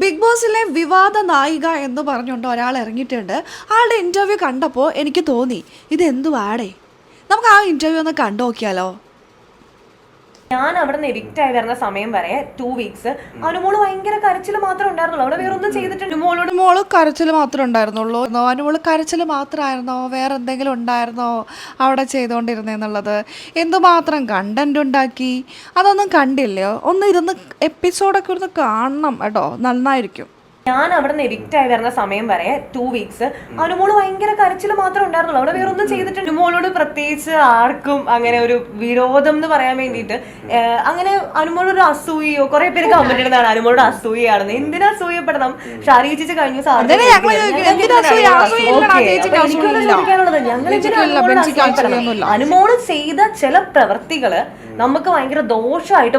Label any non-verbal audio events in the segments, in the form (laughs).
Big ബോസിലെ വിവാദ നായിക എന്ന് പറഞ്ഞുകൊണ്ട് ഒരാൾ ഇറങ്ങിയിട്ടുണ്ട്. ആളുടെ ഇന്റർവ്യൂ കണ്ടപ്പോൾ എനിക്ക് തോന്നി ഇത് എന്തുവാടേ നമുക്ക് ആ ഇന്റർവ്യൂ ഒന്ന് കണ്ടു നോക്കിയാലോ ഞാൻ അവിടെ നിന്ന് എവിക്റ്റ് ആയി വരുന്ന സമയം വരെ ടു വീക്സ് അനുമോൾ ഭയങ്കര കരച്ചിൽ മാത്രമേ ഉണ്ടായിരുന്നുള്ളൂ. അവിടെ വേറെ ഒന്നും ചെയ്തിട്ടുണ്ട് മോളോട് മോൾ കരച്ചിൽ മാത്രമേ ഉണ്ടായിരുന്നുള്ളൂ. അനുമോൾ കരച്ചിൽ മാത്രമായിരുന്നോ? വേറെ എന്തെങ്കിലും ഉണ്ടായിരുന്നോ അവിടെ ചെയ്തുകൊണ്ടിരുന്നെന്നുള്ളത് എന്തുമാത്രം കണ്ടന്റ് ഉണ്ടാക്കി? അതൊന്നും കണ്ടില്ലയോ? ഒന്ന് ഇരുന്ന് എപ്പിസോഡൊക്കെ ഇരുന്ന് കാണണം കേട്ടോ. നന്നായിരിക്കും. ഞാൻ അവിടെ നിന്ന് എവിക്റ്റ് ആയി വരുന്ന സമയം വരെ ടു വീക്സ് അനുമോൾ ഭയങ്കര കരച്ചിൽ മാത്രമേ ഉണ്ടായിരുന്നുള്ളൂ. അവിടെ വേറൊന്നും ചെയ്തിട്ട് ചെയ്തിട്ടുണ്ട് അനുമോളോട് പ്രത്യേകിച്ച് ആർക്കും അങ്ങനെ ഒരു വിരോധം എന്ന് പറയാൻ വേണ്ടിയിട്ട് അങ്ങനെ അനുമോളൊരു അസൂയോ കുറെ പേര് കമന്റ് ഇടുന്നതാണ് അനുമോളോട് അസൂയാണെന്ന് എന്തിനാ അസൂയപ്പെടണം? ഷാരി ചേച്ചി കഴിഞ്ഞു ആദ്യം ഞങ്ങൾ. അനുമോൾ ചെയ്ത ചില പ്രവർത്തികൾ നമുക്ക് ഭയങ്കര ദോഷമായിട്ട്?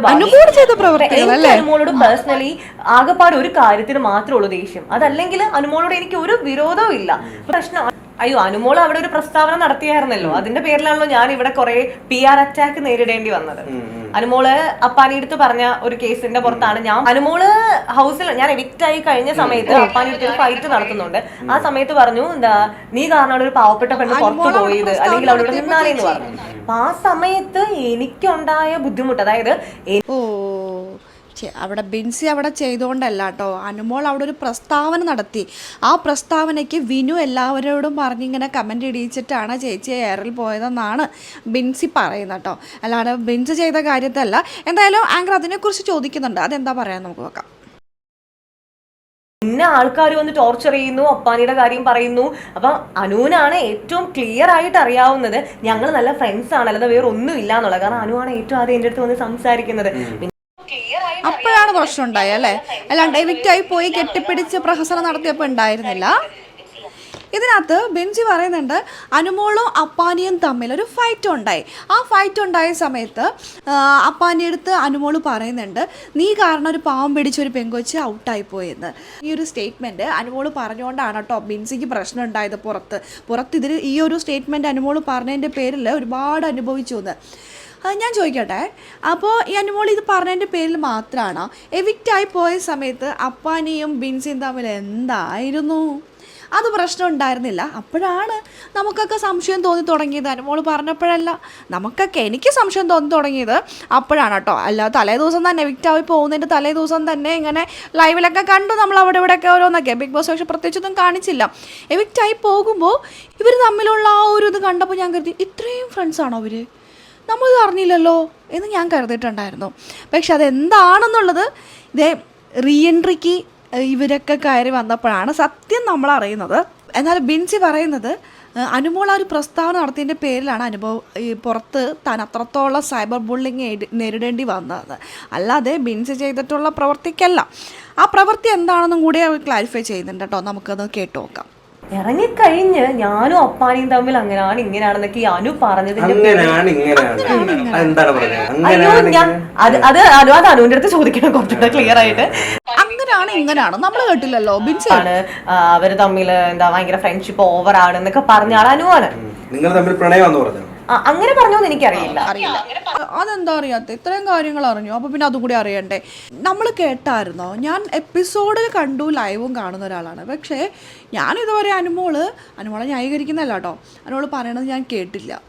അനുമോളോട് പേഴ്സണലി ആകെപ്പാട് ഒരു കാര്യത്തിന് മാത്രമേ ഉള്ളൂ ദേഷ്യം. അതല്ലെങ്കിൽ അനുമോളോട് എനിക്ക് ഒരു വിരോധവും ഇല്ല പ്രശ്നം അയ്യോ അനുമോൾ അവിടെ ഒരു പ്രസ്താവന നടത്തിയായിരുന്നല്ലോ. അതിന്റെ പേരിലാണല്ലോ ഞാൻ ഇവിടെ കുറെ പി ആർ അറ്റാക്ക് നേരിടേണ്ടി വന്നത്. അനുമോൾ അപ്പാനി അടുത്ത് പറഞ്ഞ ഒരു കേസിന്റെ പുറത്താണ്. ഞാൻ അനുമോൾ ഹൗസിൽ ഞാൻ എവിക്റ്റ് ആയി കഴിഞ്ഞ സമയത്ത് അപ്പാനി അടുത്ത് ഒരു ഫൈറ്റ് നടത്തുന്നുണ്ട്. ആ സമയത്ത് പറഞ്ഞു എന്താ നീ കാരണം അവിടെ ഒരു പാവപ്പെട്ട പെണ്ണ് പുറത്തു പോയത്. അല്ലെങ്കിൽ അവിടെ നിന്നാലേന്ന് പറഞ്ഞു. അപ്പൊ ആ സമയത്ത് എനിക്കുണ്ടായ ബുദ്ധിമുട്ട്. അതായത് ഓ. അവിടെ ബിൻസി അവിടെ ചെയ്തുകൊണ്ടല്ല കേട്ടോ അനുമോൾ അവിടെ ഒരു പ്രസ്താവന നടത്തി. ആ പ്രസ്താവനയ്ക്ക് വിനു എല്ലാവരോടും പറഞ്ഞിങ്ങനെ കമന്റ് ഇടിയിച്ചിട്ടാണ് ചേച്ചി എയറിൽ പോയതെന്നാണ് ബിൻസി പറയുന്നത് കേട്ടോ. അല്ലാതെ ബിൻസ് ചെയ്ത കാര്യത്തല്ല. എന്തായാലും ആങ്കർ അതിനെക്കുറിച്ച് ചോദിക്കുന്നുണ്ട്. അതെന്താ പറയാൻ നമുക്ക് നോക്കാം. പിന്നെ ആൾക്കാർ വന്ന് ടോർച്ചർ ചെയ്യുന്നു അപ്പാനിയുടെ കാര്യം പറയുന്നു. അപ്പൊ അനുവിനാണ് ഏറ്റവും ക്ലിയർ ആയിട്ട് അറിയാവുന്നത് ഞങ്ങൾ നല്ല ഫ്രണ്ട്സ് ആണ് അല്ലാതെ വേറെ ഒന്നും ഇല്ല എന്നുള്ളത് കാരണം അനുവാണ് ഏറ്റവും ആദ്യം എന്റെ അടുത്ത് വന്ന് സംസാരിക്കുന്നത്. പ്രശ്നം ഉണ്ടായി അല്ലേ? അല്ലാണ്ട് എവിക്റ്റായി പോയി കെട്ടിപ്പിടിച്ച് പ്രഹസനം നടത്തിയപ്പോൾ ഉണ്ടായിരുന്നില്ല. ഇതിനകത്ത് ബെഞ്ചി പറയുന്നുണ്ട് അനുമോളും അപ്പാനിയും തമ്മിൽ ഒരു ഫൈറ്റ് ഉണ്ടായി. ആ ഫൈറ്റ് ഉണ്ടായ സമയത്ത് അപ്പാനി അടുത്ത് അനുമോൾ പറയുന്നുണ്ട് നീ കാരണം ഒരു പാവം പിടിച്ച ഒരു പെങ്കൊച്ച് ഔട്ടായി പോയെന്ന്. ഈ ഒരു സ്റ്റേറ്റ്മെന്റ് അനുമോൾ പറഞ്ഞുകൊണ്ടാണ് കേട്ടോ ബിൻസിക്ക് പ്രശ്നം ഉണ്ടായത് പുറത്ത്. പുറത്ത് ഇതിൽ ഈ ഒരു സ്റ്റേറ്റ്മെന്റ് അനുമോൾ പറഞ്ഞതിന്റെ പേരിൽ ഒരുപാട് അനുഭവിച്ചു എന്ന്. ഞാൻ ചോദിക്കട്ടെ? അപ്പോൾ ഈ അനുമോൾ ഇത് പറഞ്ഞതിന്റെ പേരിൽ മാത്രമാണ് എവിക്റ്റായി പോയ സമയത്ത് അപ്പാനിയും ബിൻസിയും തമ്മിൽ എന്തായിരുന്നു? അത് പ്രശ്നം ഉണ്ടായിരുന്നില്ല. അപ്പോഴാണ് നമുക്കൊക്കെ സംശയം തോന്നി തുടങ്ങിയത്. അനുമോൾ പറഞ്ഞപ്പോഴല്ല. നമുക്കൊക്കെ എനിക്ക് സംശയം തോന്നി തുടങ്ങിയത് അപ്പോഴാണ് കേട്ടോ. അല്ല തലേ ദിവസം തന്നെ എവിക്റ്റായി പോകുന്നതിന്റെ തലേ ദിവസം തന്നെ ഇങ്ങനെ ലൈവിലൊക്കെ കണ്ടു നമ്മൾ അവിടെ ഇവിടെയൊക്കെ ഓരോന്നൊക്കെ ബിഗ് ബോസ് പക്ഷെ പ്രത്യേകിച്ചൊന്നും കാണിച്ചില്ല. എവിക്റ്റായി പോകുമ്പോൾ ഇവർ തമ്മിലുള്ള ആ ഒരു ഇത് കണ്ടപ്പോൾ ഞാൻ കരുതി ഇത്രയും ഫ്രണ്ട്സാണോ അവർ നമ്മളിത് അറിഞ്ഞില്ലല്ലോ എന്ന് ഞാൻ കരുതിയിട്ടുണ്ടായിരുന്നു. പക്ഷെ അതെന്താണെന്നുള്ളത് ഇതേ റീ എൻട്രിക്ക് ഇവരൊക്കെ കയറി വന്നപ്പോഴാണ് സത്യം നമ്മൾ അറിയുന്നത്. എന്നാൽ ബിൻസി പറയുന്നത് അനുമോൾ ആ ഒരു പ്രസ്താവന നടത്തിയതിന്റെ പേരിലാണ് അനുഭവം ഈ പുറത്ത് താൻ അത്രത്തോളം സൈബർ ബുള്ളിങ് നേരിടേണ്ടി വന്നത്. അല്ലാതെ ബിൻസ് ചെയ്തിട്ടുള്ള പ്രവൃത്തിക്കല്ല ആ പ്രവൃത്തി എന്താണെന്നും കൂടി ക്ലാരിഫൈ ചെയ്യുന്നുണ്ട് കേട്ടോ. നമുക്കത് കേട്ടു നോക്കാം. ഇറങ്ങിക്കഴിഞ്ഞ് ഞാനും അപ്പാനിയും തമ്മിൽ അങ്ങനെയാണ് ഇങ്ങനെയാണെന്നൊക്കെ ഈ അനു പറഞ്ഞതിന്റെ അങ്ങനെയാണ് ഇങ്ങനെയാണ് അതെന്താണ് പറഞ്ഞത്? അയ്യോ ഞാൻ അത് അത് അനു അത് അനുവിന്റെ അടുത്ത് ചോദിക്കണം കുറച്ചുകൂടെ ക്ലിയർ ആയിട്ട്. അങ്ങനെയാണ് ഇങ്ങനെയാണ് നമ്മൾ കേട്ടില്ലല്ലോ ബിൻസാണ് അവർ തമ്മിൽ എന്താ ഭയങ്കര ഫ്രണ്ട്ഷിപ്പ് ഓവർ ആണ് എന്നൊക്കെ പറഞ്ഞ ആൾ അനുവാണ്. നിങ്ങൾ തമ്മിൽ പ്രണയം പറഞ്ഞു? അങ്ങനെ പറഞ്ഞോന്ന് എനിക്കറിയില്ല. അറിയില്ല. അതെന്താ അറിയാത്ത? ഇത്രയും കാര്യങ്ങൾ അറിഞ്ഞു. അപ്പൊ പിന്നെ അതും കൂടി അറിയണ്ടേ? നമ്മൾ കേട്ടായിരുന്നോ? ഞാൻ എപ്പിസോഡിൽ കണ്ടു ലൈവും കാണുന്ന ഒരാളാണ്. പക്ഷേ ഞാൻ ഇതുവരെ അനുമോൾ അനുമോളെ ന്യായീകരിക്കുന്നല്ല കേട്ടോ. അനുമോൾ പറയണത് ഞാൻ കേട്ടില്ല.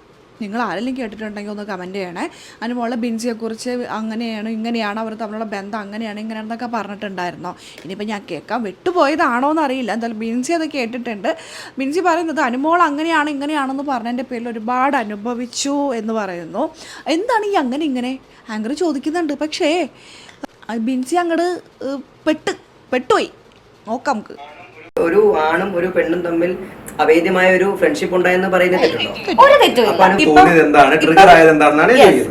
നിങ്ങൾ ആരെങ്കിലും കേട്ടിട്ടുണ്ടെങ്കിൽ ഒന്ന് കമന്റ് ചെയ്യണേ. അനുമോളെ ബിൻസിയെക്കുറിച്ച് അങ്ങനെയാണ് ഇങ്ങനെയാണ് അവർ തമ്മിലുള്ള ബന്ധം അങ്ങനെയാണ് ഇങ്ങനെയാണെന്നൊക്കെ പറഞ്ഞിട്ടുണ്ടായിരുന്നോ. ഇനിയിപ്പോൾ ഞാൻ കേൾക്കാൻ വിട്ടുപോയതാണോ എന്നറിയില്ല എന്തായാലും ബിൻസി അത് കേട്ടിട്ടുണ്ട്. ബിൻസി പറയുന്നത് അനുമോൾ അങ്ങനെയാണ് ഇങ്ങനെയാണെന്ന് പറഞ്ഞതിന്റെ പേരിൽ ഒരുപാട് അനുഭവിച്ചു എന്ന് പറയുന്നു. എന്താണ് ഈ അങ്ങനെ ഇങ്ങനെ? ആങ്കർ ചോദിക്കുന്നുണ്ട്. പക്ഷേ ബിൻസി അങ്ങോട്ട് പെട്ട് പെട്ടുപോയി. നോക്കാം നമുക്ക്. ഒരു ആണും ഒരു പെണ്ണും തമ്മിൽ അവേദ്യമായ ഒരു ഫ്രണ്ട്ഷിപ്പ് ഉണ്ടായെന്ന് പറയുന്നത്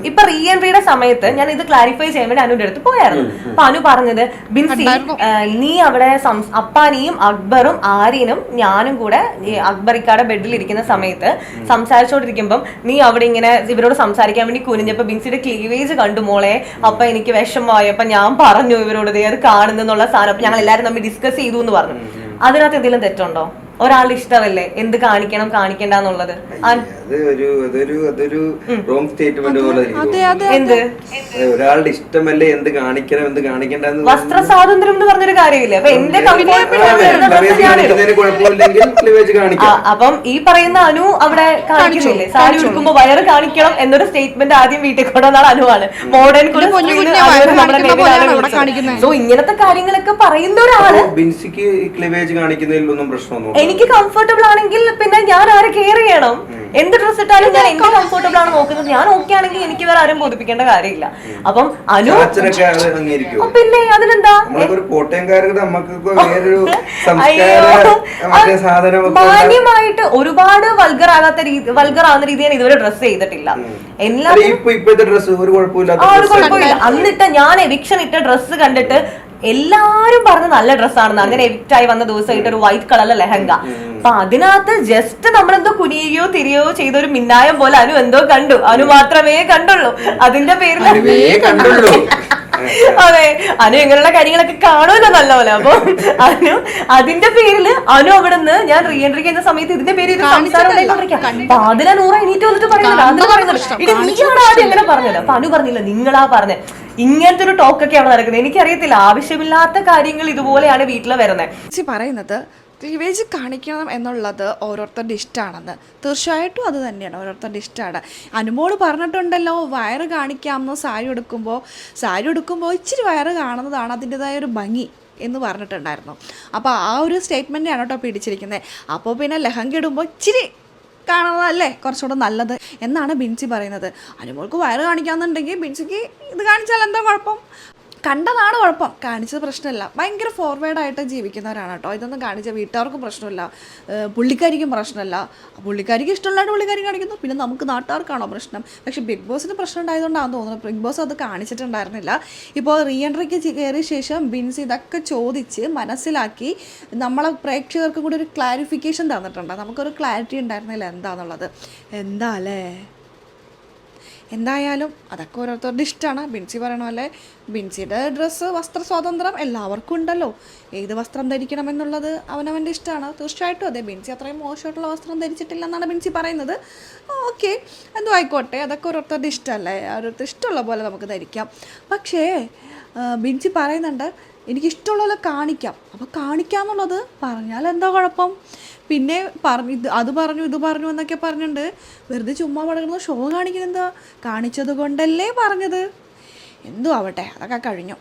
ഇപ്പൊ റീ എൻട്രിയുടെ സമയത്ത് ഞാൻ ഇത് ക്ലാരിഫൈ ചെയ്യാൻ വേണ്ടി അനുവിന്റെ അടുത്ത് പോയായിരുന്നു. അപ്പൊ അനു പറഞ്ഞത് ബിൻസി നീ അവിടെ അപ്പാനിയും അക്ബറും ആര്യനും ഞാനും കൂടെ അക്ബറിക്കാടെ ബെഡിൽ ഇരിക്കുന്ന സമയത്ത് സംസാരിച്ചോണ്ടിരിക്കുമ്പം നീ അവിടെ ഇങ്ങനെ ഇവരോട് സംസാരിക്കാൻ വേണ്ടി കുനിഞ്ഞപ്പോ ബിൻസിയുടെ ക്ലീവേജ് കണ്ടു മോളെ. അപ്പൊ എനിക്ക് വിഷമമായി. അപ്പൊ ഞാൻ പറഞ്ഞു ഇവരോട് അത് കാണുന്നുള്ള സാധനം. അപ്പൊ ഞങ്ങൾ എല്ലാവരും തമ്മിൽ ഡിസ്കസ് ചെയ്തു എന്ന് പറഞ്ഞു. അതിനകത്ത് എന്തെങ്കിലും തെറ്റുണ്ടോ? ഒരാളുടെ ഇഷ്ടമല്ലേ? എന്ത് കാണിക്കണം കാണിക്കണ്ട എന്നുള്ളത് അത് ഒരു അതൊരു അതൊരു റോങ് സ്റ്റേറ്റ്മെന്റ് പോലെ എനിക്ക് അതെ തോന്നുന്നു. അതെ എന്ത്? ഒരാളുടെ ഇഷ്ടമല്ലേ? എന്ത് കാണിക്കണം എന്ത് കാണിക്കണ്ട വസ്ത്ര സ്വാതന്ത്ര്യം എന്ന് പറഞ്ഞൊരു കാര്യമില്ലേ. അപ്പൊ എന്റെ ക്ലീവേജ് ക്ലീവേജ് ഈ പറയുന്ന അനു അവിടെ കാണിക്കുന്നില്ലേ? സാരി ഉടുക്കുമ്പോ വയറ് കാണിക്കണം എന്നൊരു സ്റ്റേറ്റ്മെന്റ് ആദ്യം വീട്ടിൽ കൊണ്ടുവന്നാൽ അനുവാണ്. മോഡേൺ സോ ഇങ്ങനത്തെ കാര്യങ്ങളൊക്കെ പറയുന്ന ഒരാൾ ബിൻസിക്ക് ബിൻസിക്ക് കാണിക്കുന്നതിൽ ഒന്നും പ്രശ്നമൊന്നും എനിക്ക് കംഫർട്ടബിൾ ആണെങ്കിൽ പിന്നെ ഞാൻ ആരെ കെയർ ചെയ്യണം? എന്ത് ഡ്രസ് ഇട്ടാലും ഞാൻ എനിക്ക് കംഫർട്ടബിൾ ആണ് നോക്കുന്നത്. ഞാൻ ഓക്കെ ആണെങ്കിൽ എനിക്ക് വേറെ ആരും ബോധിപ്പിക്കേണ്ട കാര്യമില്ല. അപ്പം അനു പിന്നെ അതിനെന്താ. മാന്യമായിട്ട് ഒരുപാട് വൾഗർ ആകാത്ത രീതി വൾഗർ ആവുന്ന രീതി ഞാൻ ഇതുവരെ ഡ്രസ് ചെയ്തിട്ടില്ല എല്ലാവരും ഒരു കുഴപ്പമില്ല. അന്നിട്ട് ഞാൻ എവിക്ഷൻ ഇട്ട ഡ്രസ്സ് കണ്ടിട്ട് എല്ലാരും പറഞ്ഞ നല്ല ഡ്രസ്സാണെന്ന്. അങ്ങനെ എവിക്റ്റ് ആയി വന്ന ദിവസം ഇട്ട ഒരു വൈറ്റ് കളറിലെ ലെഹങ്ക. അപ്പൊ അതിനകത്ത് ജസ്റ്റ് നമ്മളെന്തോ കുനിയുകയോ തിരിയോ ചെയ്ത ഒരു മിന്നായം പോലെ അനു എന്തോ കണ്ടു. അനു മാത്രമേ കണ്ടുള്ളൂ. അതിന്റെ പേരിൽ (laughs) അതെ അനു ഇങ്ങനെയുള്ള കാര്യങ്ങളൊക്കെ കാണുമല്ലോ നല്ലപോലെ. അപ്പൊ അനു അതിന്റെ പേരിൽ അനു അവിടെ നിന്ന് ഞാൻ റീ എൻട്രി ചെയ്യുന്ന സമയത്ത് ഇതിന്റെ പേര് ഇത് സംസാരം ഉണ്ടായിക്കൊണ്ടിരിക്കുക അപ്പൊ അതിലെ നൂറ എണീറ്റ് വന്നിട്ട് ഇത് നീയാണ് ആദ്യം എങ്ങനെ പറഞ്ഞല്ലോ. അപ്പൊ അനു പറഞ്ഞില്ല നിങ്ങളാ പറഞ്ഞത് ഇങ്ങനത്തെ ഒരു ടോക്കൊക്കെ ആണ് നടക്കുന്നത്. എനിക്കറിയത്തില്ല ആവശ്യമില്ലാത്ത കാര്യങ്ങൾ ഇതുപോലെയാണ് വീട്ടിൽ വരുന്നത് പറയുന്നത് ക്ലീവേജ് കാണിക്കണം എന്നുള്ളത് ഓരോരുത്തരുടെ ഇഷ്ടമാണെന്ന് തീർച്ചയായിട്ടും അത് തന്നെയാണ്. ഓരോരുത്തരുടെ ഇഷ്ടമാണ് അനുമോൾ പറഞ്ഞിട്ടുണ്ടല്ലോ വയറ് കാണിക്കാമെന്ന് സാരി എടുക്കുമ്പോൾ സാരി എടുക്കുമ്പോൾ ഇച്ചിരി വയറ് കാണുന്നതാണ് അതിന്റെതായ ഒരു ഭംഗി എന്ന് പറഞ്ഞിട്ടുണ്ടായിരുന്നു. അപ്പോൾ ആ ഒരു സ്റ്റേറ്റ്മെന്റാണ് കേട്ടോ പിടിച്ചിരിക്കുന്നത് അപ്പോൾ പിന്നെ ലഹങ്ക ഇടുമ്പോൾ ഇച്ചിരി കാണുന്നതല്ലേ? കുറച്ചുകൂടെ നല്ലത് എന്നാണ് ബിൻസി പറയുന്നത്. അനുമോൾക്ക് വയറ് കാണിക്കാമെന്നുണ്ടെങ്കിൽ ബിൻസിക്ക് ഇത് കാണിച്ചാൽ എന്താ കുഴപ്പം? കണ്ടതാണ് കുഴപ്പം. കാണിച്ചത് പ്രശ്നമില്ല. ഭയങ്കര ഫോർവേഡായിട്ട് ജീവിക്കുന്നവരാണ് കേട്ടോ. ഇതൊന്നും കാണിച്ച വീട്ടുകാർക്കും പ്രശ്നമില്ല. പുള്ളിക്കാരിക്കും പ്രശ്നമില്ല. പുള്ളിക്കാരിക്ക് ഇഷ്ടമുള്ളതായിട്ട് പുള്ളിക്കാരി കാണിക്കുന്നു. പിന്നെ നമുക്ക് നാട്ടുകാർക്കാണോ പ്രശ്നം? പക്ഷേ ബിഗ് ബോസിന് പ്രശ്നം ഉണ്ടായതുകൊണ്ടാണെന്ന് തോന്നുന്നു. ബിഗ് ബോസ് അത് കാണിച്ചിട്ടുണ്ടായിരുന്നില്ല. ഇപ്പോൾ റീ എൻട്രിക്ക് കയറിയ ശേഷം ബിൻസ് ഇതൊക്കെ ചോദിച്ച് മനസ്സിലാക്കി നമ്മളെ പ്രേക്ഷകർക്ക് കൂടി ഒരു ക്ലാരിഫിക്കേഷൻ തന്നിട്ടുണ്ട്. നമുക്കൊരു ക്ലാരിറ്റി ഉണ്ടായിരുന്നില്ല എന്താണെന്നുള്ളത് എന്താ അല്ലേ? എന്തായാലും അതൊക്കെ ഓരോരുത്തരുടെ ഇഷ്ടമാണ്. ബിൻസി പറയണ പോലെ ബിൻസിയുടെ ഡ്രസ്സ് വസ്ത്ര സ്വാതന്ത്ര്യം എല്ലാവർക്കും ഉണ്ടല്ലോ. ഏത് വസ്ത്രം ധരിക്കണം എന്നുള്ളത് അവനവന്റെ ഇഷ്ടമാണ്. തീർച്ചയായിട്ടും അതെ ബിൻസി അത്രയും മോശമായിട്ടുള്ള വസ്ത്രം ധരിച്ചിട്ടില്ല എന്നാണ് ബിൻസി പറയുന്നത്. ഓക്കെ. എന്തോ ആയിക്കോട്ടെ അതൊക്കെ ഓരോരുത്തരുടെ ഇഷ്ടമല്ലേ? ഓരോരുത്തർ ഇഷ്ടമുള്ള പോലെ നമുക്ക് ധരിക്കാം. പക്ഷേ ബിൻസി പറയുന്നുണ്ട് എനിക്ക് ഇഷ്ടമുള്ള പോലെ കാണിക്കാം. അപ്പോൾ കാണിക്കാമെന്നുള്ളത് പറഞ്ഞാൽ എന്താ കുഴപ്പം? പിന്നെ പറഞ്ഞു ഇത് അത് പറഞ്ഞു ഇത് പറഞ്ഞു എന്നൊക്കെ പറഞ്ഞിട്ടുണ്ട് വെറുതെ ചുമ്മാ പടങ്ങുന്ന ഷോ കാണിക്കുന്നത് എന്താ കാണിച്ചത് കൊണ്ടല്ലേ പറഞ്ഞത്? എന്തോ ആവട്ടെ അതൊക്കെ കഴിഞ്ഞു.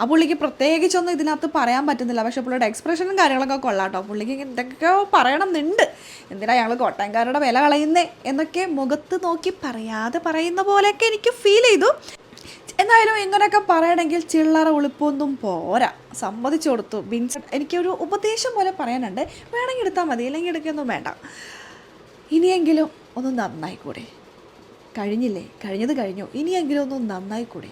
ആ പുള്ളിക്ക് പ്രത്യേകിച്ചൊന്നും ഇതിനകത്ത് പറയാൻ പറ്റുന്നില്ല. പക്ഷെ പുള്ളിയുടെ എക്സ്പ്രഷനും കാര്യങ്ങളൊക്കെ കൊള്ളാട്ടോ. പുള്ളിക്ക് എന്തൊക്കെയോ പറയണമെന്നുണ്ട് എന്തിനാ ഞങ്ങൾ കോട്ടയംകാരുടെ വില കളയുന്നേ എന്നൊക്കെ മുഖത്ത് നോക്കി പറയാതെ പറയുന്ന പോലെയൊക്കെ എനിക്ക് ഫീൽ ചെയ്തു. എന്തായാലും ഇങ്ങനെയൊക്കെ പറയണമെങ്കിൽ ചിള്ളറ ഉളിപ്പൊന്നും പോരാ. സമ്മതിച്ചു കൊടുത്തു. ബിൻസ് എനിക്കൊരു ഉപദേശം പോലെ പറയാനുണ്ട്. വേണമെങ്കിൽ എടുത്താൽ മതി. ഇല്ലെങ്കിൽ എടുക്കൊന്നും വേണ്ട. ഇനിയെങ്കിലും ഒന്ന് നന്നായിക്കൂടെ? കഴിഞ്ഞില്ലേ? കഴിഞ്ഞത് കഴിഞ്ഞു. ഇനിയെങ്കിലും ഒന്ന് നന്നായിക്കൂടെ?